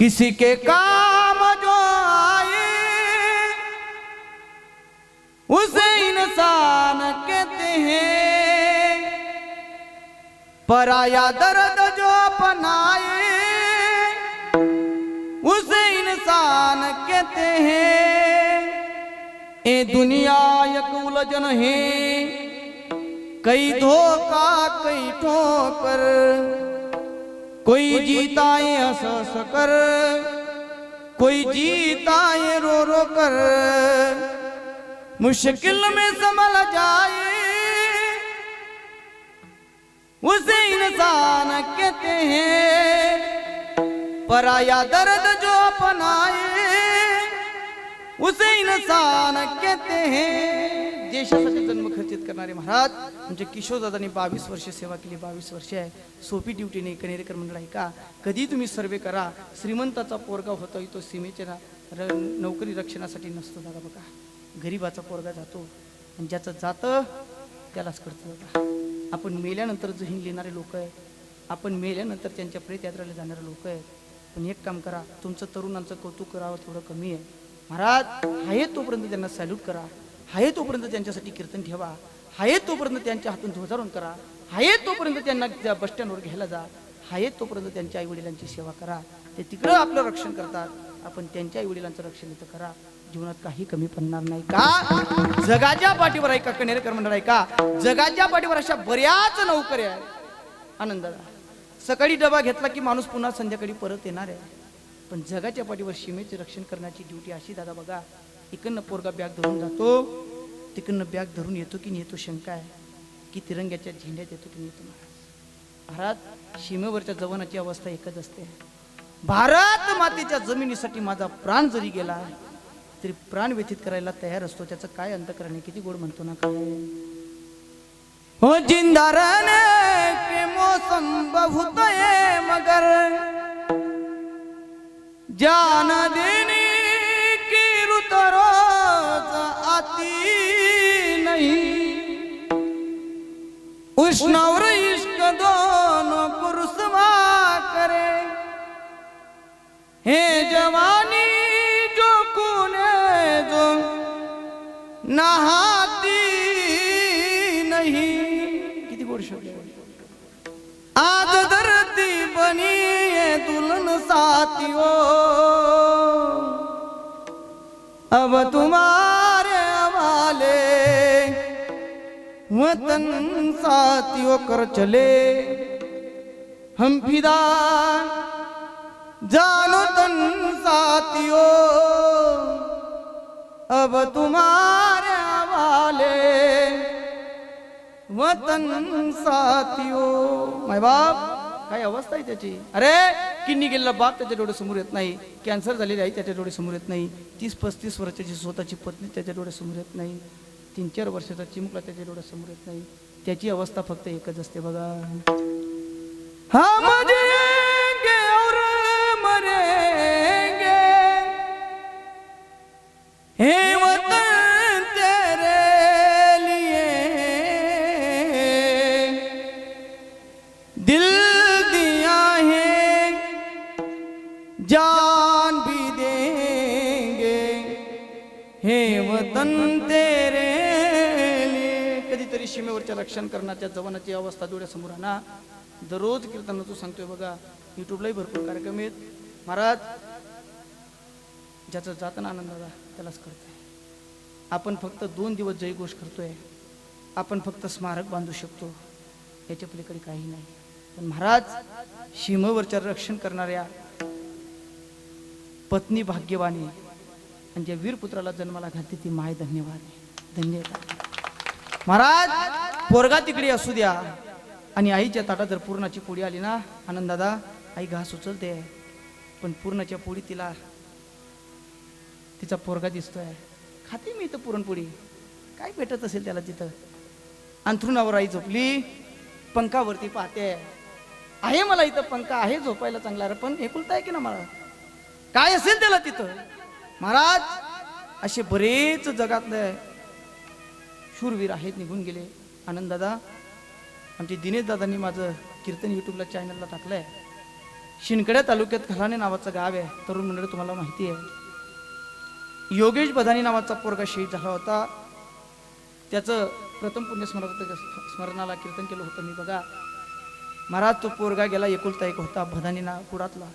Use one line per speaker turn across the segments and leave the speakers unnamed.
किसी के काम जो आए उसे इंसान कहते हैं। पराया दर्द जो अपनाए उसे इंसान कहते हैं। ए दुनिया एक उलझन है कई धोखा कई ठोकर। कोई जीता है हंस हंस कर कोई जीता है रो रो कर। मुश्किल में संभल जाए उसे इंसान कहते हैं पराया दर्द जो अपनाए उसे इंसान कहते हैं देशासाठी जन्म खर्चित करणारे महाराज म्हणजे किशोरदादांनी बावीस वर्ष सेवा केली बावीस वर्ष आहे. सोपी ड्युटी नाही कनेरेकर मंडळ आहे का? कधी तुम्ही सर्वे करा. श्रीमंताचा पोरगा होतोय तो सीमेच्या र- नोकरी रक्षणासाठी नसतो दादा बघा. गरीबाचा पोरगा जातो आणि ज्याचं जातं त्यालाच कळतं बघा आपण मेल्यानंतर जहीन लिहिणारे लोक आहेत. आपण मेल्यानंतर त्यांच्या प्रेतयात्रेला जाणारे लोक आहेत. पण एक काम करा तुमचं तरुणांचं कौतुक करावं थोडं कमी आहे. महाराज आहे तोपर्यंत त्यांना सॅल्यूट करा. आहे तोपर्यंत त्यांच्यासाठी कीर्तन ठेवा. आहे तोपर्यंत त्यांच्या हातून ध्वजारोहण करा. आहे तोपर्यंत त्यांना त्या बस स्टँडवर घ्यायला जा. आहे तोपर्यंत त्यांच्या आई वडिलांची सेवा करा. ते तिकडं आपलं रक्षण करतात. आपण त्यांच्या आई वडिलांचं रक्षण इथं करा. जीवनात काही कमी पडणार नाही का? जगाच्या पाठीवर आहे का कनेरकर मंडळ आहे का? जगाच्या पाठीवर अशा बऱ्याच नौकऱ्या आहेत. आनंदाला. सकाळी डबा घेतला की माणूस पुन्हा संध्याकाळी परत येणार आहे. पण जगाच्या पाठीवर सीमेचे रक्षण करण्याची ड्युटी अशी दादा बघा. इकडनं पोरगा बॅग धरून जातो. तिकडनं बॅग धरून येतो की नाही येतो शंका आहे. की तिरंग्याच्या झेंड्यात येतो की नाही येतो महाराज महाराज सीमेवरच्या जवानाची अवस्था एकच असते. भारत मातेच्या जमिनीसाठी माझा प्राण जरी गेला तरी प्राण व्यथित करायला तयार असतो. त्याचं काय अंतकरण आहे? किती गोड म्हणतो ना काय? हो जिंदा रहने के मगर जान देने उष्ण और इश्क दोनों को रुसवा करे हे जवानी जो कूने जो नहाती नहीं किती गोड शब्द आहे. आज धरती बनी है दुल्हन साथियों अब साथी होकर कर चले। हम फिदा जानो तन साथियों। अब तुम्हारे वाले वतन साथियों। माय बाप काय अवस्था आहे त्याची? अरे किडनी गेलेला बाप त्याच्या डोळे समोर येत नाही. कॅन्सर झालेली आई त्याच्या डोळे समोर येत नाही. तीस पस्तीस वर्षाची स्वतःची पत्नी त्याच्या डोळे समोर येत नाही. तीन चार वर्षाचा चिमुकला त्याच्या डोळ्यासमोर समोर येत नाही. त्याची अवस्था फक्त एकच असते बघा. हा मरेंगे रक्षण करण्याच्या जवानाची अवस्था डोळ्यासमोर आणा. दररोज कीर्तन तू सांगतोय बघा युट्यूबलाही भरपूर कार्यक्रम आहेत. महाराज ज्याचा जाताना आनंद आला त्यालाच कळतंय. आपण फक्त दोन दिवस जयघोष करतोय. आपण फक्त स्मारक बांधू शकतो. याच्या पलीकडे काही नाही. पण महाराज सीमेवरच्या रक्षण करणाऱ्या पत्नी भाग्यवानी आणि ज्या वीरपुत्राला जन्माला घालते ती माय धन्यवाद धन्यवाद. महाराज पोरगा तिकडे असू द्या. आणि आईच्या ताटात जर पूर्णाची पोळी आली ना आनंदादा आई घास उचलते. पण पूर्णाच्या पोळी तिला तिचा पोरगा दिसतोय. खाते मी इथं पुरणपोळी. काय भेटत असेल त्याला तिथं? अंथरुणावर आई झोपली पंखावरती पाहते. आहे मला इथं पंखा आहे झोपायला चांगला. रे पण एकुलता आहे की ना मला? काय असेल त्याला तिथं? महाराज असे बरेच जगातले शूरवीर आहेत निघून गेले. आनंद दादा आमचे दिनेश दादांनी माझं कीर्तन युट्यूबला चॅनलला टाकलं आहे शिंदकड्या तालुक्यात खलाने नावाचं गाव आहे. तरुण मंडळी तुम्हाला माहिती आहे. योगेश बदानी नावाचा पोरगा शहीद झाला होता. त्याचं प्रथम पुण्यस्मरण स्मरणाला कीर्तन केलं होतं. मी बघा महाराज तो पोरगा गेला एकुलता एक होता भदानी ना कुडातला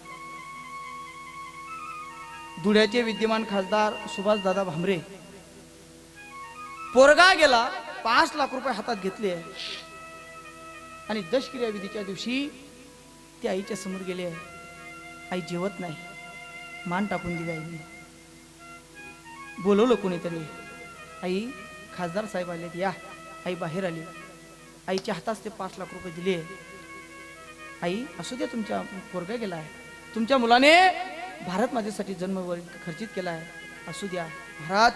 धुळ्याचे विद्यमान खासदार सुभाषदादा भामरे. पोरगा गेला पाच लाख रुपये हातात घेतले. आणि दशक्रिया विधीच्या दिवशी ते आईच्या समोर गेले. आई जेवत नाही. मान टाकून दिली आईने. बोलवलं कोणीतरी. आई खासदार साहेब आले या. आई बाहेर आली. आईच्या हातात ते पाच लाख रुपये दिले. आई असू द्या तुमच्या पोरगा गेला आहे. तुमच्या मुलाने भारत माझ्यासाठी जन्म खर्चित केला आहे. असू द्या. महाराज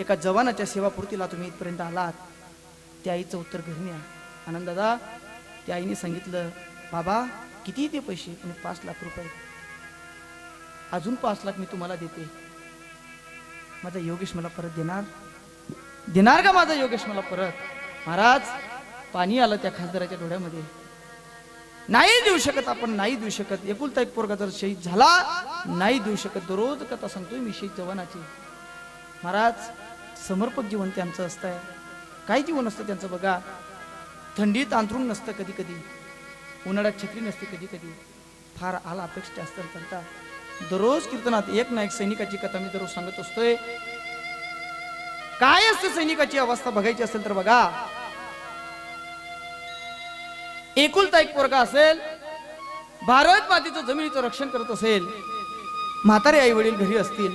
एका जवानाच्या सेवापूर्तीला तुम्ही इथपर्यंत आलात. त्या आईचं उत्तर घरी न्या. आनंद दादा त्या आईने सांगितलं बाबा किती ते पैसे? आणि पाच लाख रुपये. अजून पाच लाख मी तुम्हाला देते. माझा योगेश मला परत देणार? देणार का माझा योगेश मला परत? महाराज पाणी आलं त्या खासदाराच्या डोळ्यामध्ये. नाही देऊ शकत आपण नाही देऊ शकत. एकुलता एक पोरगा जर शहीद झाला नाही देऊ शकत. दररोज कथा सांगतोय मी शहीद जवानाची. महाराज समर्पक जीवन त्यांचं असतंय. काय जीवन असतं त्यांचं बघा? थंडीत अंतरून नसतं कधी कधी उन्हाळ्यात छत्री नसते कधी कधी फार आला अपेक्षा असतात त्यांचा दररोज कीर्तनात एक ना एक सैनिकाची कथा मी दररोज सांगत असतोय. काय असते सैनिकाची अवस्था बघायची असेल तर बघा. एकुलता एक पोरगा असेल भारत मातेचं जमिनीचं रक्षण करत असेल. म्हातारे आई वडील घरी असतील.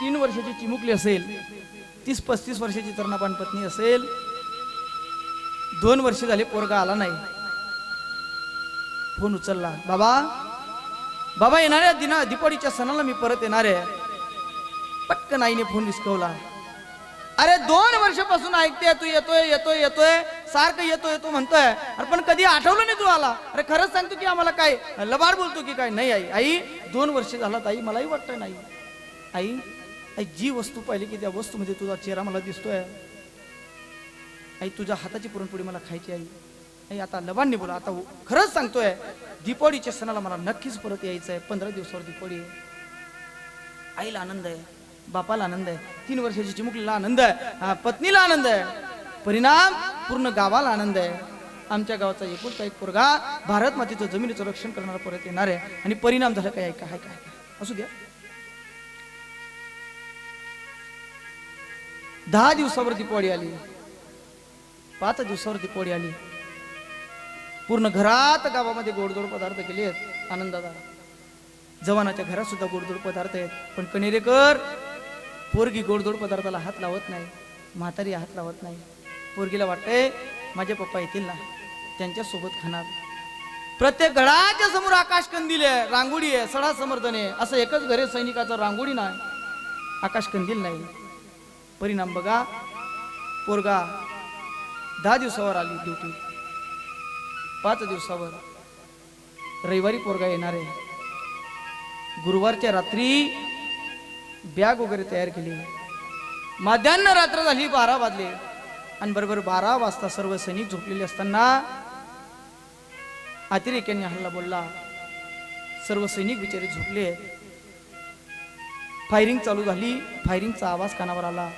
तीन वर्षाची चिमुकली असेल तीस पस्तीस वर्षाची तरुणापान पत्नी असेल दोन वर्ष झाले पोरगा आला नाही. फोन उचलला बाबा बाबा येणाऱ्या दिना दिपाळीच्या सणाला मी परत येणार आहे. पटकन आईने फोन विस्कवला अरे दोन वर्षापासून ऐकते तू येतोय येतोय येतोय सारखं येतो येतो म्हणतोय अरे पण कधी आठवलं नाही तू आला? अरे खरंच सांगतो की आम्हाला काय लबाड बोलतो की काय? नाही आई आई दोन वर्ष झाला आई मलाही वाटतं नाही. आई जी वस्तू पाहिली की त्या वस्तूमध्ये तुझा चेहरा मला दिसतोय. आई तुझ्या हाताची पुरणपोळी मला खायची आई आई आता लबाड बोला. आता खरंच सांगतोय दीपावलीच्या सणाला मला नक्कीच परत यायचं आहे. पंधरा दिवसावर दीपावली आहे. आईला आनंद आहे बापाला आनंद आहे. तीन वर्षाची चिमुकलीला आनंद आहे हा, पत्नीला आनंद आहे. परिणाम पूर्ण गावाला आनंद आहे. आमच्या गावाचा एकुलता एक पोरगा भारत मातेचं जमिनीचं रक्षण करणारा परत येणार आहे. आणि परिणाम झाला काय काय काय काय? असू द्या. दहा दिवसावर दिपावली आली. पाच दिवसावर पोळी आली. पूर्ण घरात गावामध्ये गोडधोड पदार्थ केले आहेत आनंदादा जवानाच्या घरात सुद्धा गोडधोड पदार्थ आहेत. पण कणेरेकर पोरगी गोडधोड पदार्थाला हात लावत नाही म्हातारी हात लावत नाही. पोरगीला वाटतंय माझे पप्पा येतील ना त्यांच्यासोबत खाणार. प्रत्येक घराच्या समोर आकाश कंदील आहे रांगोळी आहे सडा समर्थन आहे. असं एकच घरे सैनिकाचं रांगोळी नाही. आकाश कंदील नाही. परिणाम बघा. पोरगा दहा दिवसावर आली ड्युटी. पाच दिवसावर. रविवारी पोरगा येणार आहे. गुरुवारच्या रात्री बॅग वगैरे तयार केली. माध्यान्ह रात्र झाली बारा वाजले. आणि बरोबर बारा वाजता सर्व सैनिक झोपलेले असताना अतिरेक्यांनी हल्ला बोलला. सर्व सैनिक बिचारे झोपले. फायरिंग चालू झाली. फायरिंगचा आवाज कानावर आला.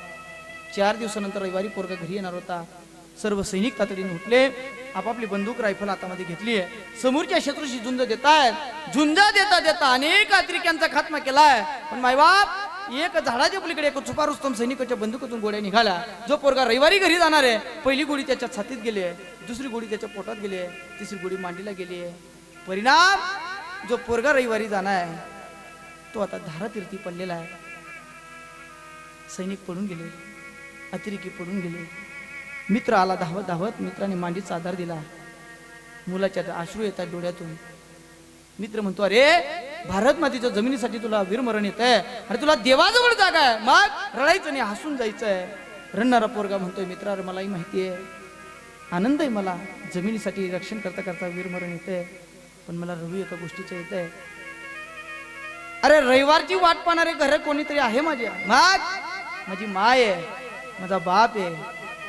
चार दिवसानंतर रविवारी पोरगा घरी येणार होता. सर्व सैनिक तातडीने उठले. आपापली बंदूक रायफल हातामध्ये घेतली आहे. समोरच्या शत्रूशी झुंज देतायत. झुंजा देता देता अनेक अतिरेक्यांचा खात्मा केलाय. पण मायबाप एक झाडाच्या पलीकडे एक छुपा रुस्तम सैनिकाच्या बंदुकातून गोळ्या निघाल्या. जो पोरगा रविवारी घरी जाणार आहे पहिली गोळी त्याच्या छातीत गेली आहे दुसरी गोळी त्याच्या पोटात गेली आहे तिसरी गोळी मांडीला गेली आहे. परिणाम जो पोरगा रविवारी जाणार आहे तो आता धारातीर्थी पडलेला आहे. सैनिक पडून गेले. अतिरेकी पडून गेले. मित्र आला धावत धावत मित्राने मांडीचा आधार दिला. मुलाच्या आश्रू येतात डोळ्यातून. मित्र म्हणतो अरे भारत मातीच्या जमिनीसाठी तुला वीरमरण येत आहे अरे तुला देवाजवळ जागा आहे. मग रडायचं नाही हसून जायचं आहे रडणारा पोरगा म्हणतोय मित्रा मलाही माहिती आहे. आनंद आहे मला. जमिनीसाठी रक्षण करता करता वीरमरण येते पण मला रवी एका गोष्टीचं येत आहे अरे रविवारची वाट पाहणारे घर कोणीतरी आहे माझ्या? मग? माझी माय आहे. माझा बाप आहे.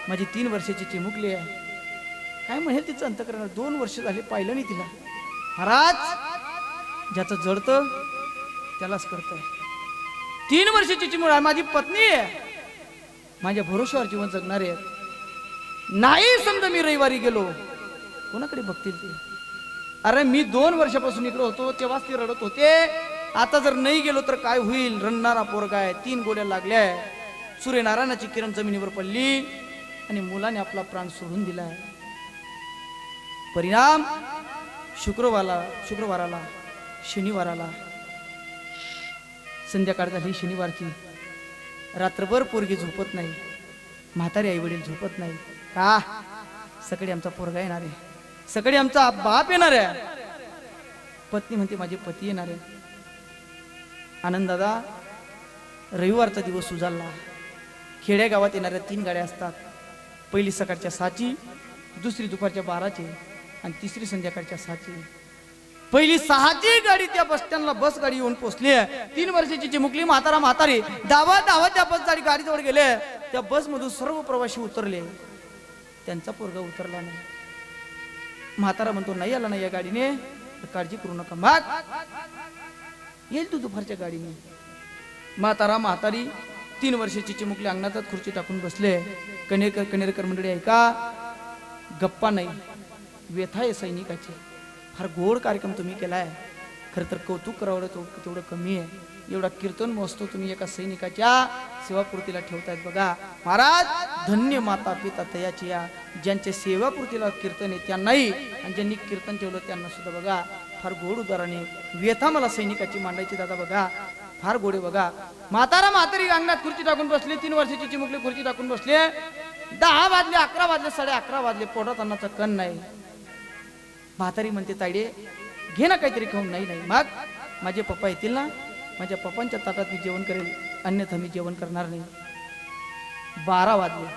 माझी तीन वर्षाची चिमुकली आहे. काय म्हणेल तिचं अंतकरण? दोन वर्ष झाले पाहिलं नाही तिला. महाराज ज्याचं जडतं त्यालाच करत तीन वर्षाची चिमुळ आहे. माझी पत्नी आहे. माझ्या भरोश्यावर जीवन जगणारे आहेत. नाही समजा मी रविवारी गेलो. कोणाकडे बघतील ते? अरे मी दोन वर्षापासून इकडे होतो तेव्हाच ते रडत होते. आता जर नाही गेलो तर काय होईल? रडणारा पोरगा आहे. तीन गोड्या लागल्या सूर्यनारायणाची किरण जमिनीवर पडली आणि मुलाने आपला प्राण सोडून दिलाय परिणाम शुक्रवारला शुक्रवाराला शनिवाराला. संध्याकाळ झाली शनिवारची. रात्रभर पोरगी झोपत नाही. म्हातारी आई वडील झोपत नाही. का? सकाळी आमचा पोरगा येणार आहे. सकाळी आमचा बाप येणार आहे. पत्नी म्हणते माझे पती येणार आहे. आनंद दादा रविवारचा दिवस उजाडला खेड्यागावात येणाऱ्या तीन गाड्या असतात. पहिली सकाळच्या सहाची दुसरी दुपारच्या बाराची आणि तिसरी संध्याकाळच्या सहाची. पहिली सहाची गाडी त्या बस स्टँडला बस गाडी येऊन पोहोचली. आहे तीन वर्षाची चिमुकली म्हातारा म्हातारी दावा दावा त्या बस गाडी गाडीजवळ गेले. त्या बस मधून सर्व प्रवासी उतरले. त्यांचा पोरगा उतरला नाही. म्हातारा म्हणतो नाही आला नाही या गाडीने काळजी करू नका. माग येईल तू दुपारच्या गाडीने. म्हातारा म्हातारी तीन वर्षाची चिमुकली अंगणातच खुर्ची टाकून बसले. कनेरकर कनेरकर मंडळी ऐका गप्पा नाही. व्यथा आहे सैनिकाची. फार गोड कार्यक्रम तुम्ही केलाय. खरं तर कौतुक करावं तो तेवढं कमी आहे. एवढा कीर्तन महोत्सव तुम्ही एका सैनिकाच्या सेवापूर्तीला ठेवतायत बघा. महाराज धन्य माता पिता तयाची या. ज्यांच्या सेवापूर्तीला कीर्तन आहे त्यांनाही. आणि ज्यांनी कीर्तन ठेवलं त्यांना सुद्धा बघा. फार गोड उदाहरणे व्यथा मला सैनिकाची मांडायची दादा बघा. फार गोडे बघा. म्हातारा म्हातारी अंगणात खुर्ची टाकून बसली तीन वर्षाची चिमुकली खुर्ची टाकून बसले. दहा वाजले अकरा वाजले साडे अकरा वाजले पोटात अन्नाचा कण नाही. म्हातारी म्हणते तायडे घे ना काहीतरी खाऊन. नाही नाही. मग? माझे पप्पा येतील ना. माझ्या पप्पांच्या ताटात मी जेवण करेल. अन्यथा मी जेवण करणार नाही. बारा वाजले.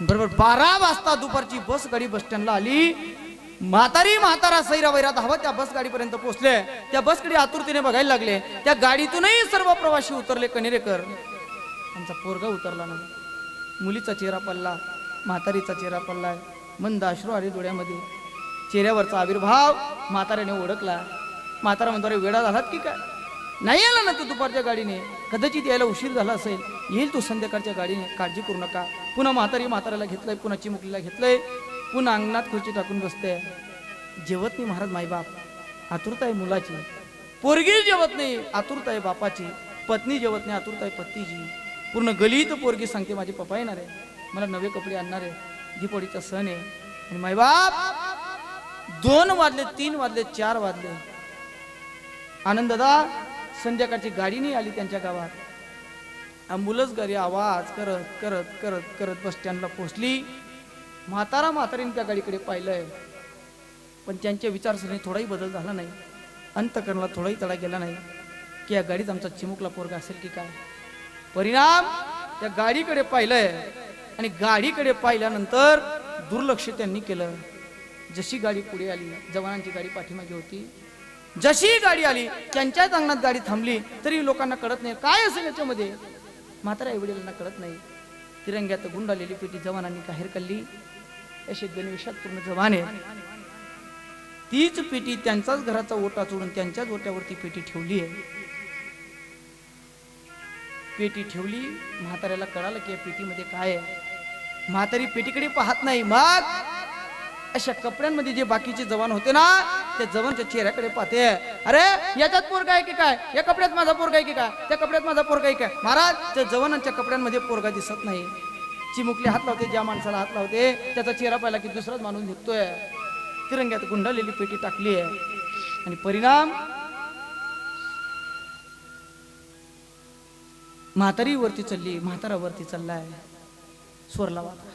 बरोबर बारा वाजता दुपारची बस गाडी बस स्टँडला आली. म्हातारी म्हातारा सैरा वैरा धावत त्या बस गाडीपर्यंत पोहोचले. त्या बसकडे आतुरतेने बघायला लागले. त्या गाडीतूनही सर्व प्रवासी उतरले कनेरेकर त्यांचा पोरगा उतरला नाही मुलीचा चेहरा पडला. म्हातारीचा चेहरा पडलाय मंद अश्रू आले डोळ्यामध्ये. चेहऱ्यावरचा आविर्भाव म्हाताऱ्याने ओळखला. म्हातारा म्हणतो वेळा झालात की काय? नाही आला ना तू दुपारच्या गाडीने. कदाचित यायला उशीर झाला असेल. येईल तू संध्याकाळच्या गाडीने. काळजी करू नका. पुन्हा म्हातारी म्हाताऱ्याला घेतलंय पुन्हा चिमुकलीला घेतलंय. पुन्हा अंगणात खुर्ची टाकून बसते. जेवत नाही महाराज माईबाप. आतुरता आहे मुलाची. पोरगी जेवत नाही आतुरता आहे बापाची. पत्नी जेवत नाही आतुरता आहे पत्नीची पूर्ण गलीत पोरगी सांगते माझे पप्पा येणार आहे. मला नवे कपडे आणणार आहे. दीपावलीचा सण आहे. आणि माईबाप दोन वाजले तीन वाजले चार वाजले. आनंददा संध्याकाळची गाडी नाही आली त्यांच्या गावात. मुलंच घरी आवाज करत करत करत करत बस स्टँडला पोहोचली. म्हातारा म्हातारीने त्या गाडीकडे पाहिलंय. पण त्यांच्या विचारसरणी थोडाही बदल झाला नाही. अंतकरणाला थोडाही तडा गेला नाही. की या गाडीत आमचा चिमुकला पोरगा असेल की काय? परिणाम त्या गाडीकडे पाहिलंय. आणि गाडीकडे पाहिल्यानंतर दुर्लक्ष त्यांनी केलं. जशी गाडी पुढे आली जवानांची गाडी पाठीमागे होती. जशी गाडी आली त्यांच्याच अंगणात गाडी थांबली तरी लोकांना कळत नाही काय असेल याच्यामध्ये. म्हातारा आईवडिलांना कळत नाही. तिरंग्यात गुंडालेली पेटी जवानांनी बाहेर काढली असे गणवेशात पूर्ण जवान आहे. तीच पेटी त्यांचाच घराचा ओटा चोडून त्यांच्याच ओट्यावरती पेटी ठेवली आहे. पेटी ठेवली म्हाताऱ्याला कळालं की या पेटीमध्ये काय आहे. म्हातारी पेटीकडे पाहत नाही मग अशा कपड्यांमध्ये जे बाकीचे जवान होते ना त्या जवानच्या चेहऱ्याकडे पाहते. अरे याच्यात पोरगा आहे की काय? या कपड्यात माझा पोरगा आहे की काय? त्या कपड्यात माझा पोरगा आहे काय? महाराज त्या जवानांच्या कपड्यांमध्ये पोरगा दिसत नाही. चिमुकले हात लावते ज्या माणसाला हात लावते त्याचा चेहरा पाहिला की दुसराच माणूस निघतोय तिरंग्यात गुंडालेली पेटी टाकली आहे. आणि परिणाम? म्हातारी वरती चालली म्हातारा वरती चाललाय. स्वरला वाटा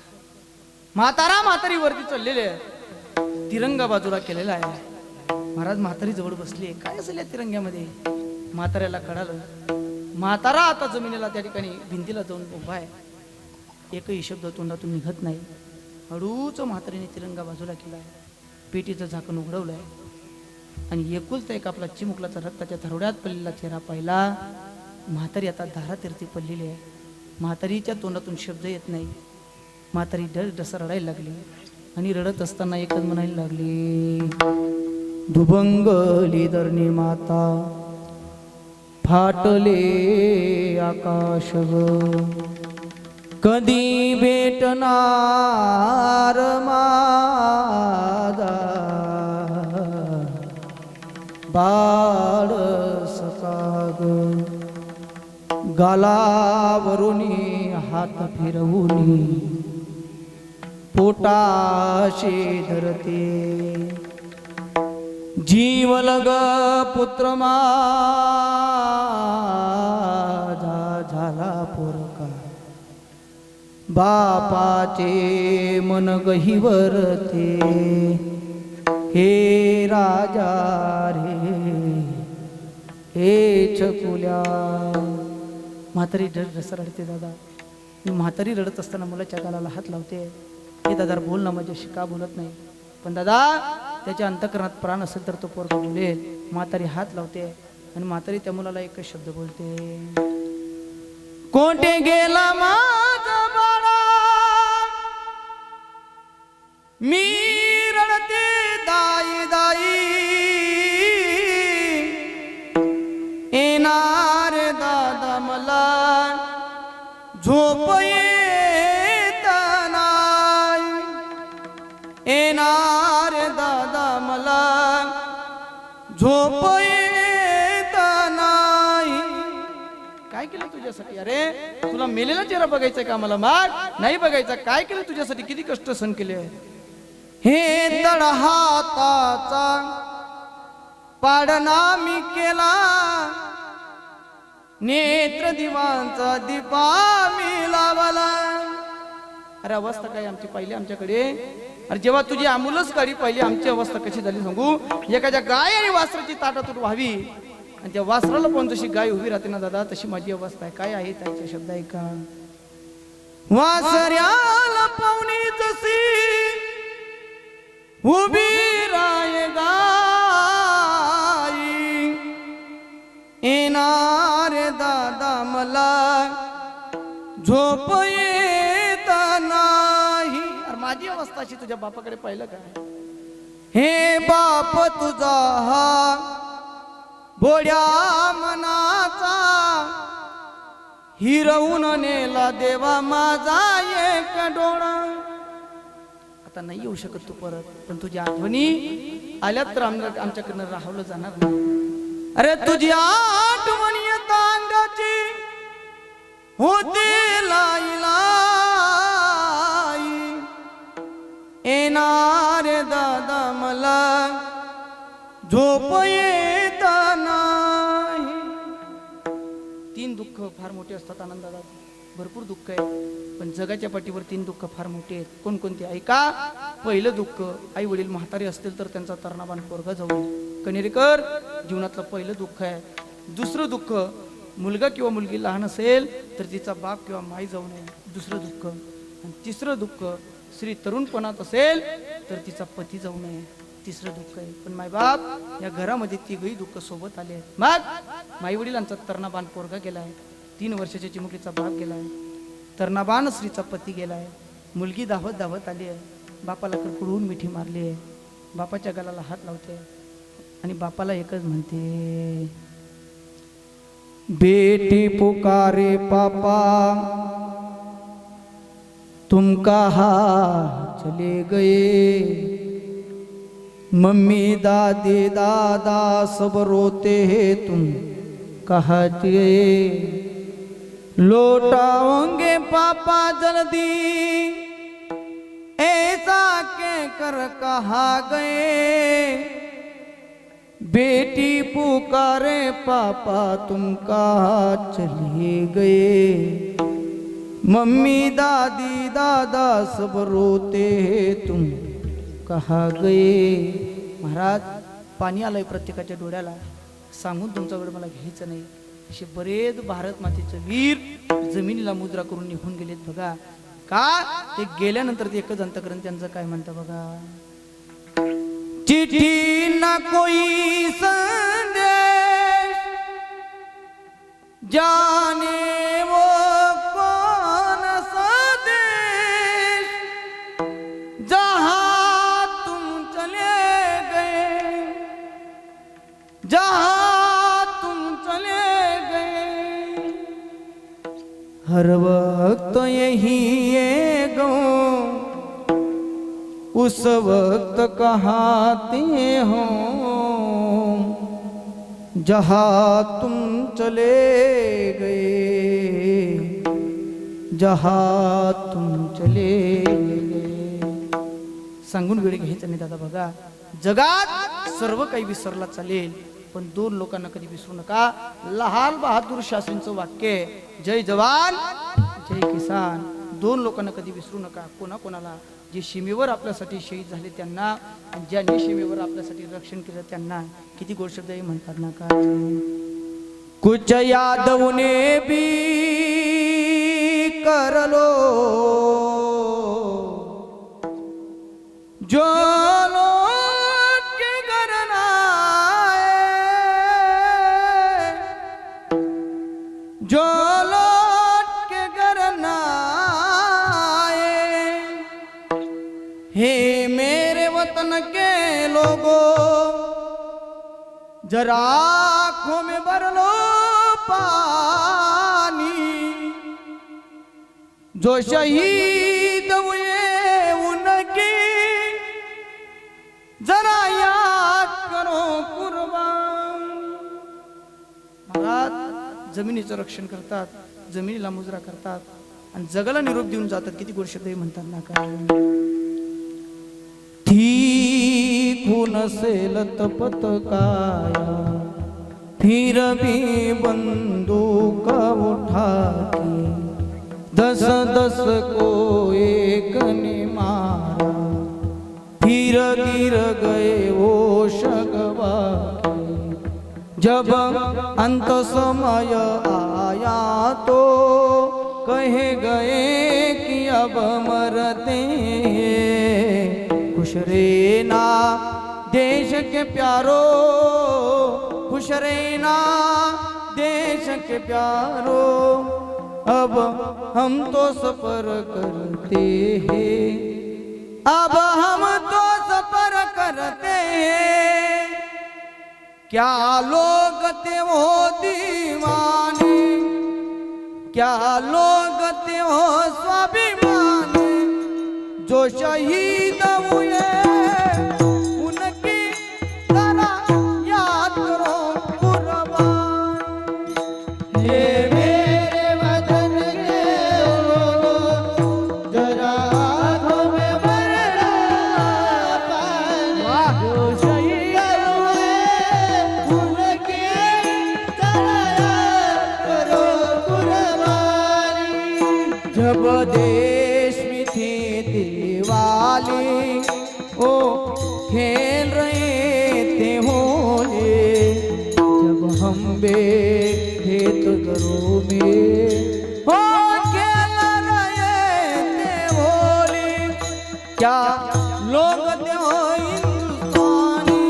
म्हातारा म्हातारी वरती चाललेले तिरंगा बाजूला केलेला आहे. महाराज म्हातारी जवळ बसली काय असेल या तिरंग्यामध्ये? म्हाताऱ्याला कळालं. म्हातारा आता जमिनीला त्या ठिकाणी भिंतीला जाऊन उभा आहे. एकही शब्द तोंडातून निघत नाही. हळूच म्हातारीने तिरंगा बाजूला केला आहे पेटीचं झाकण उघडवलं आहे आणि एकुलता एक आपला चिमुकलाचा रक्ताच्या थरोड्यात पडलेला चेहरा पाहिला म्हातारी आता धारातीर्थी पडलेली आहे. म्हातारीच्या तोंडातून शब्द येत नाही. म्हातारी डर डसा रडायला लागली. आणि रडत असताना एकच म्हणायला लागली दुभंगली धरणी माता फाटले आकाश ग. कधी भेटणार माझा? बाळ सकाग गालावरून हात फिरवून पोटाशी धरते. जीवलग पुत्र मा बापाचे मन गहिवरते. हे राजा रे हे छकुल्या. म्हातारी रड रडते दादा. मी म्हातारी रडत असताना मुलाच्या गालाला हात लावते. हे दादा बोल ना माझ्याशी का बोलत नाही. पण दादा त्याच्या अंतकरणात प्राण असेल तर तो पोरगा बोलेल. म्हातारी हात लावते आणि म्हातारी त्या मुलाला एकच शब्द बोलते. कोणते गेला माझा मी रडते दाई दाई येणार दादा मला झोप येत नाही येणार दादा मला झोप येत नाही काय केलं तुझ्यासाठी अरे तुला मेलेला चेहरा बघायचा का मला माग नाही बघायचा काय केलं तुझ्यासाठी किती कष्ट सहन केले आहे हे तड हाताचा मी केला. नेत्र दिवांचा दीपा मी लावला. अरे अवस्था काय आमची पाहिली आमच्याकडे? अरे जेव्हा तुझी आमुलच काढी पाहिली आमची अवस्था कशी झाली सांगू? एखाद्या गाय आणि वासराची ताटातूट व्हावी. आणि त्या वासराला पण जशी गाय उभी राहते ना दादा तशी माझी अवस्था आहे. काय आहे त्याचे शब्द आहे का वासऱ्याला पाहुणी जशी उभी राय गाई। येणार दादा मला झोप येत नाही माझी अवस्था अशी तुझ्या बापाकडे पाहिलं काय हे बाप तुझा हा बोड्या मनाचा। हिरवून नेला देवा माझा एक डोळा। आता नाही येऊ शकत तू परत पण तुझ्या आठवणी आल्यात तर आम- आमच्याकडनं राहवलं जाणार नाही. अरे तुझी आठवण येत अंगाची होते लाई लाई येणार दादा मला झोप येत नाही. तीन दुःख फार मोठे असतात आनंदाला भरपूर दुःख आहे. पण जगाच्या पाठीवर तीन दुःख फार मोठे आहेत. कोणकोणते? ऐका पहिलं दुःख आई वडील म्हातारे असतील तर त्यांचा तरणाबाण पोरगा जाऊ नये कनेरीकर जीवनातलं पहिलं दुःख आहे. दुसरं दुःख मुलगा किंवा मुलगी लहान असेल तर तिचा बाप किंवा माई जाऊ नये. दुसरं दुःख. आणि तिसरं दुःख स्त्री तरुणपणात असेल तर तिचा पती जाऊ नये. तिसरं दुःख आहे. पण माय बाप या घरामध्ये तिघही दुःख सोबत आले आहेत. मग माई वडिलांचा तरणाबाण पोरगा गेलाय तीन वर्षाच्या चिमुकलीचा बाप आहे तरणा स्त्रीचा पती गेलाय. मुलगी धावत धावत आली आहे. बापाला कडकडून मिठी मारली आहे. बापाच्या गालाला हात लावते. आणि बापाला एकच म्हणते बेटी पुकारे पापा तुम कहा चले गए? मम्मी दादी दादा सब रोते हैं तुम कहा गए लौटाओगे पापा जल्दी। ऐसा के कर कहा गए। बेटी पुकारे पापा तुम कहा चले गए। मम्मी दादी दादा सब रोते तुम कहा गए। महाराज पाणी आलंय प्रत्येकाच्या डोळ्याला. सांगून तुमच्याकडे मला घ्यायचं नाही. असे बरेच भारत मातेचे वीर जमिनीला मुद्रा करून निघून गेलेत बघा. का? ते गेल्यानंतर ते एकच अंतकरण त्यांचं काय म्हणतं बघा? चिठी ना कोई संदेश जाने हर वक्त यही ये गो। उस वक्त कहाते हो। जहाँ तुम चले गए जहाँ तुम चले गए। सांगून वेळ घ्यायचं नाही दादा बघा. जगात सर्व काही विसरला चालेल. पण दोन लोकांना कधी विसरू नका. लहान बहादूर शास्त्रींचं वाक्य जय जवान जय किसान. दोन लोकांना कधी विसरू नका. कोणा कोणाला? जे सीमेवर आपल्यासाठी शहीद झाले त्यांना आणि ज्यांनी सीमेवर आपल्यासाठी रक्षण केलं त्यांना. किती गोड शब्द हे म्हणतात ना काय कुछ यादव करलो भी जो जरा आंखों में भर लो पानी जो शहीद हुए उनकी जरा याद करो कुर्बान. महाराज जमिनीचं रक्षण करतात जमिनीला मुजरा करतात आणि जगाला निरोप देऊन जातात किती गोड शब्द म्हणतात ना काय थी खून से लतपत काया फिर भी बंदूक उठा दस दस को एक ने मारा फिर गिर गए वो शगवा जब अंत समय आया तो कहे गए कि अब मरते हैं। खुश रहना देश के प्यारो खुश रहना देश के प्यारो। अब हम तो सफर करते हैं अब हम तो सफर करते हैं। क्या लोग थे हो दीवाने क्या लोग थे वो हो स्वाभिमानी? जो शहीद हुए क्या लोग थे हो हिंदुस्तानी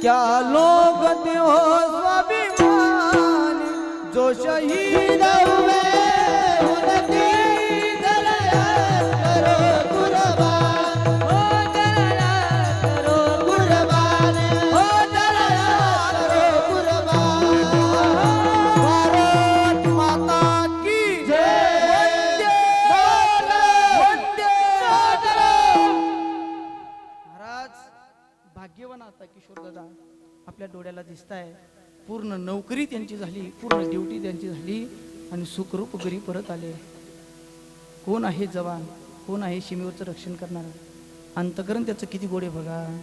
क्या लोग थे हो स्वाभिमानी? जो शहीद हुए डोळ्याला आहे. पूर्ण नोकरी त्यांची झाली पूर्ण ड्युटी त्यांची झाली आणि सुखरूप घरी परत आले. कोण आहे जवान? कोण आहे सीमेवरचं रक्षण करणार? अंतकरण त्याचं किती गोडे बघा.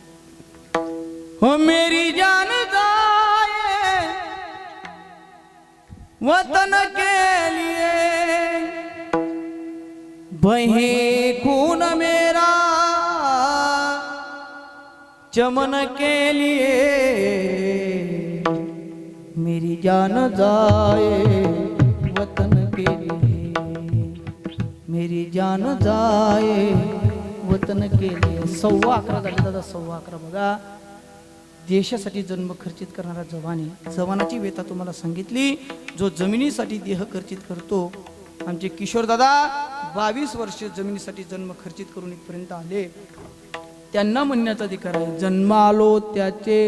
हो मेरी जान जाए वतन के लिए. बहे खून मेरा चमन के लिए. मेरी जान जाए वतन के लिए। मेरी जान जाए वतन के लिए। सव्वा अकरा झाले दादा सव्वा अकरा बघा. देशासाठी जन्म खर्चित करणारा जवान आहे जवानाची व्यथा तुम्हाला सांगितली. जो जमिनीसाठी देह खर्चित करतो आमचे किशोर दादा बावीस वर्ष जमिनीसाठी जन्म खर्चित करून इथपर्यंत आले. त्यांना म्हणण्याचा अधिकार आहे जन्मालो त्याचे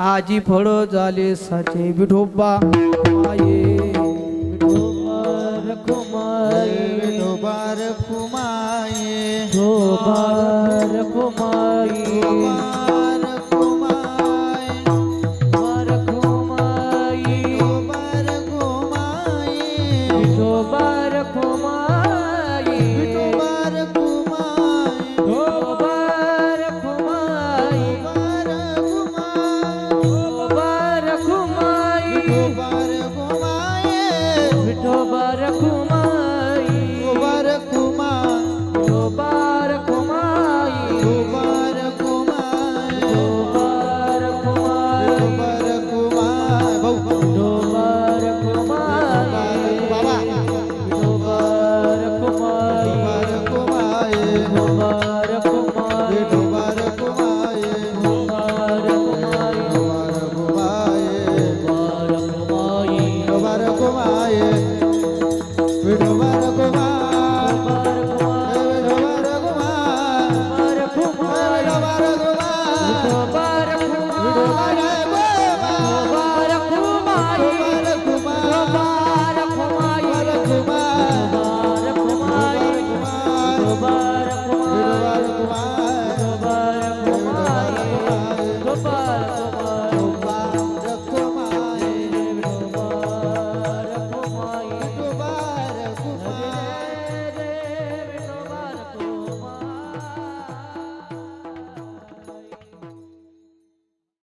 आजी फळ झाले साचे विठोबा माये.
विठोबार कुमाये विठोबार कुमाये